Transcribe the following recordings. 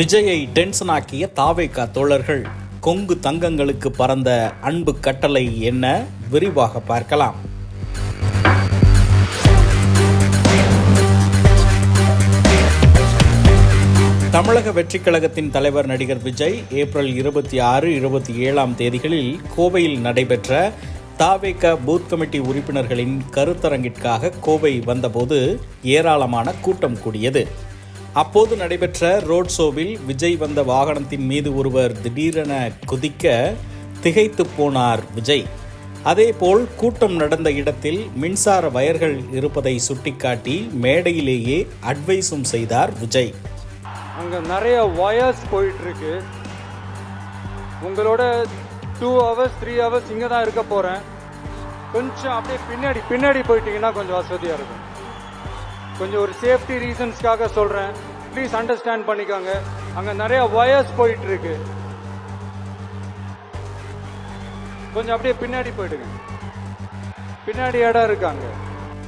விஜயை டென்ஷனாக்கிய தாவேகா தோழர்கள் கொங்கு தங்கங்களுக்கு பறந்த அன்பு கட்டளை என்ன? விரிவாக பார்க்கலாம். தமிழக வெற்றிக் கழகத்தின் தலைவர் நடிகர் விஜய் ஏப்ரல் இருபத்தி ஆறு இருபத்தி ஏழாம் தேதிகளில் கோவையில் நடைபெற்ற தாவேக பூத் கமிட்டி உறுப்பினர்களின் கருத்தரங்கிற்காக கோவை வந்தபோது ஏராளமான கூட்டம் கூடியது. அப்போது நடைபெற்ற ரோட் ஷோவில் விஜய் வந்த வாகனத்தின் மீது ஒருவர் திடீரென குதிக்க திகைத்து போனார் விஜய். அதேபோல் கூட்டம் நடந்த இடத்தில் மின்சார வயர்கள் இருப்பதை சுட்டிக்காட்டி மேடையிலேயே அட்வைஸும் செய்தார் விஜய். அங்கே நிறைய ஒயர்ஸ் போயிட்டுருக்கு. உங்களோட டூ ஹவர்ஸ் த்ரீ ஹவர்ஸ் இங்கே தான் இருக்க போகிறேன் கொஞ்சம் அப்படியே பின்னாடி பின்னாடி போயிட்டீங்கன்னா கொஞ்சம் வசதியாக இருக்கும். கொஞ்சம் ஒரு சேஃப்டி ரீசன்ஸ்க்காக சொல்கிறேன் ப்ளீஸ் அண்டர்ஸ்டாண்ட் பண்ணிக்கோங்க. அங்கே நிறைய ஒயர்ஸ் போயிட்டுருக்கு. கொஞ்சம் அப்படியே பின்னாடி போயிடுங்க. பின்னாடி இடம் இருக்காங்க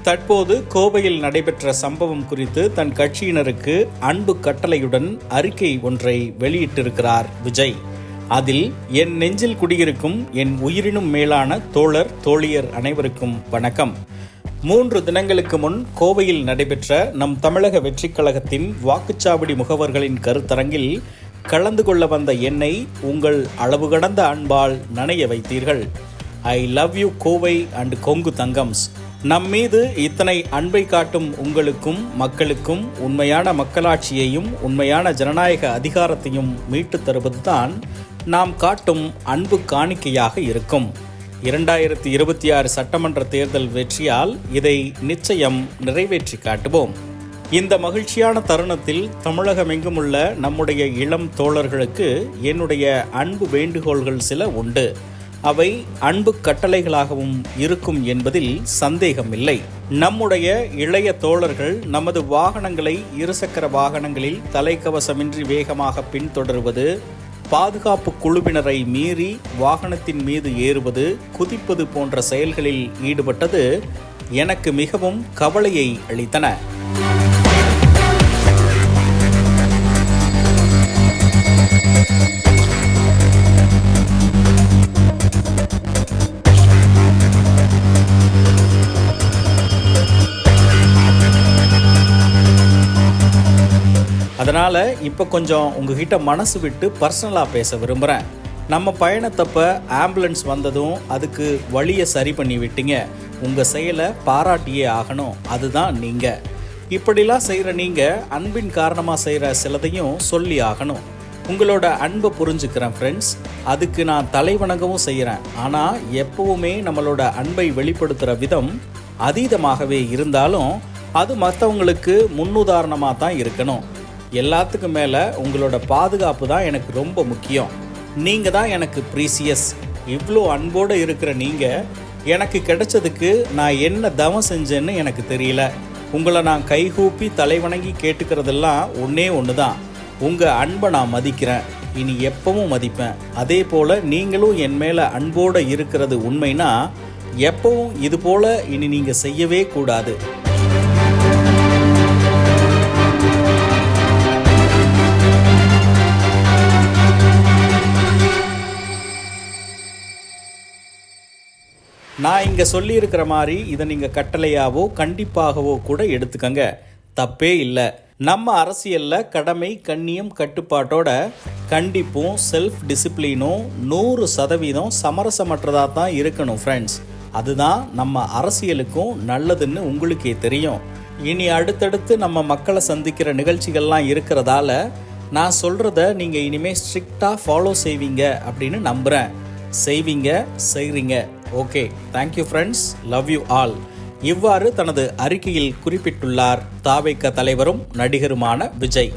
தற்போது கோவையில் நடைபெற்ற சம்பவம் குறித்து தன் கட்சியினருக்கு அன்பு கட்டளையுடன் அறிக்கை ஒன்றை வெளியிட்டிருக்கிறார் விஜய். அதில் என் நெஞ்சில் குடியிருக்கும் என் உயிரினும் மேலான தோழர் தோழியர் அனைவருக்கும் வணக்கம். மூன்று தினங்களுக்கு முன் கோவையில் நடைபெற்ற நம் தமிழக வெற்றிக் கழகத்தின் வாக்குச்சாவடி முகவர்களின் கருத்தரங்கில் கலந்து கொள்ள வந்த என்னை உங்கள் அளவு கடந்த அன்பால் நனைய வைத்தீர்கள். I love you Kovai and Kongu தங்கம்ஸ். நம் மீது இத்தனை அன்பை காட்டும் உங்களுக்கும் மக்களுக்கும் உண்மையான மக்களாட்சியையும் உண்மையான ஜனநாயக அதிகாரத்தையும் மீட்டுத் தருவதுதான் நாம் காட்டும் அன்பு காணிக்கையாக இருக்கும். இரண்டாயிரத்தி இருபத்தி ஆறு சட்டமன்ற தேர்தல் வெற்றியால் இதை நிச்சயம் நிறைவேற்றி காட்டுவோம். இந்த மகிழ்ச்சியான தருணத்தில் தமிழகமெங்கும் உள்ள நம்முடைய இளம் தோழர்களுக்கு என்னுடைய அன்பு வேண்டுகோள்கள் சில உண்டு. அவை அன்பு கட்டளைகளாகவும் இருக்கும் என்பதில் சந்தேகமில்லை. நம்முடைய இளைய தோழர்கள் நமது வாகனங்களை இருசக்கர வாகனங்களில் தலைக்கவசமின்றி வேகமாக பின்தொடருவது பாதுகாப்பு குழுவினரை மீறி வாகனத்தின் மீது ஏறுவது குதிப்பது போன்ற செயல்களில் ஈடுபட்டது எனக்கு மிகவும் கவலையை அளித்தன. அதனால் இப்போ கொஞ்சம் உங்ககிட்ட மனசு விட்டு பர்சனலாக பேச விரும்புகிறேன் நம்ம பயணத்தப்ப ஆம்புலன்ஸ் வந்ததும் அதுக்கு வழியை சரி பண்ணி விட்டீங்க. உங்கள் செயலை பாராட்டியே ஆகணும். அதுதான் நீங்கள் இப்படிலாம் செய்கிற நீங்கள் அன்பின் காரணமாக செய்கிற சிலதையும் சொல்லி ஆகணும். உங்களோட அன்பை புரிஞ்சுக்கிறேன் ஃப்ரெண்ட்ஸ் அதுக்கு நான் தலைவணங்கவும் செய்கிறேன் ஆனால் எப்பவுமே நம்மளோட அன்பை வெளிப்படுத்துகிற விதம் அதீதமாகவே இருந்தாலும் அது மற்றவங்களுக்கு முன்னுதாரணமாக தான் இருக்கணும். எல்லாத்துக்கும் மேலே உங்களோட பாதுகாப்பு தான் எனக்கு ரொம்ப முக்கியம். நீங்கள் தான் எனக்கு ப்ரீசியஸ் இவ்வளோ அன்போடு இருக்கிற நீங்கள் எனக்கு கிடைச்சதுக்கு நான் என்ன தவம் செஞ்சேன்னு எனக்கு தெரியல. உங்களை நான் கைகூப்பி தலைவணங்கி கேட்டுக்கிறதெல்லாம் ஒன்றே ஒன்று தான் உங்கள் அன்பை நான் மதிக்கிறேன். இனி எப்பவும் மதிப்பேன். அதே போல் நீங்களும் என் மேலே அன்போடு இருக்கிறது உண்மைனா எப்பவும் இது போல் இனி நீங்கள் செய்யவே கூடாது. நான் இங்கே சொல்லியிருக்கிற மாதிரி இதை நீங்கள் கட்டளையாவோ கண்டிப்பாகவோ கூட எடுத்துக்கங்க. தப்பே இல்லை. நம்ம அரசியலில் கடமை கண்ணியம் கட்டுப்பாட்டோட கண்டிப்பும் செல்ஃப் டிசிப்ளினும் நூறு சதவீதம் சமரசமற்றதாக தான் இருக்கணும் ஃப்ரெண்ட்ஸ் அதுதான் நம்ம அரசியலுக்கும் நல்லதுன்னு உங்களுக்கே தெரியும். இனி அடுத்தடுத்து நம்ம மக்களை சந்திக்கிற நிகழ்ச்சிகள்லாம் இருக்கிறதால நான் சொல்கிறத நீங்கள் இனிமேல் ஸ்ட்ரிக்டாக ஃபாலோ செய்வீங்க அப்படின்னு நம்புகிறேன் செய்வீங்க செய்கிறீங்க okay thank you friends love you all இவ்வாறு தனது அறிக்கையில் குறிப்பிட்டுள்ளார் தாவைக்க தலைவரும் நடிகருமான விஜய்.